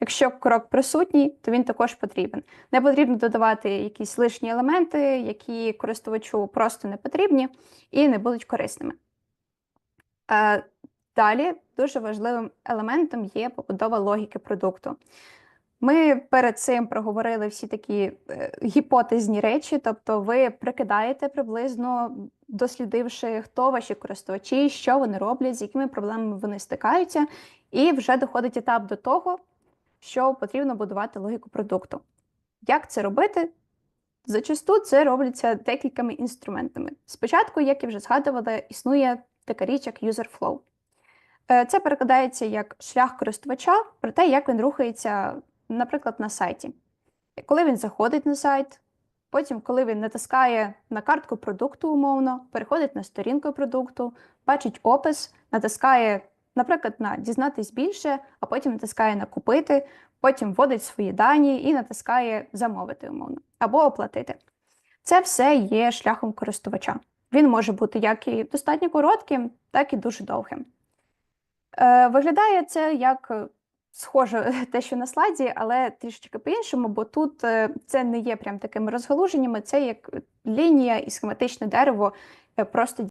Якщо крок присутній, то він також потрібен. Не потрібно додавати якісь лишні елементи, які користувачу просто не потрібні і не будуть корисними. Е, Далі дуже важливим елементом є побудова логіки продукту. Ми перед цим проговорили всі такі е, гіпотезні речі, тобто ви прикидаєте приблизно, дослідивши, хто ваші користувачі, що вони роблять, з якими проблемами вони стикаються, і вже доходить етап до того, що потрібно будувати логіку продукту. Як це робити? Зачасту це робиться декількома інструментами. Спочатку, як я вже згадувала, існує така річ, як user flow. Е, Це перекладається як шлях користувача про те, як він рухається, наприклад, на сайті. Коли він заходить на сайт, потім, коли він натискає на картку продукту умовно, переходить на сторінку продукту, бачить опис, натискає, наприклад, на дізнатись більше, а потім натискає на купити, потім вводить свої дані і натискає замовити умовно або оплатити. Це все є шляхом користувача. Він може бути як і достатньо коротким, так і дуже довгим. Е, Виглядає це як е, схоже те, що на слайді, але трішечки по-іншому, бо тут е, це не є прям такими розгалуженнями, це як лінія і схематичне дерево просто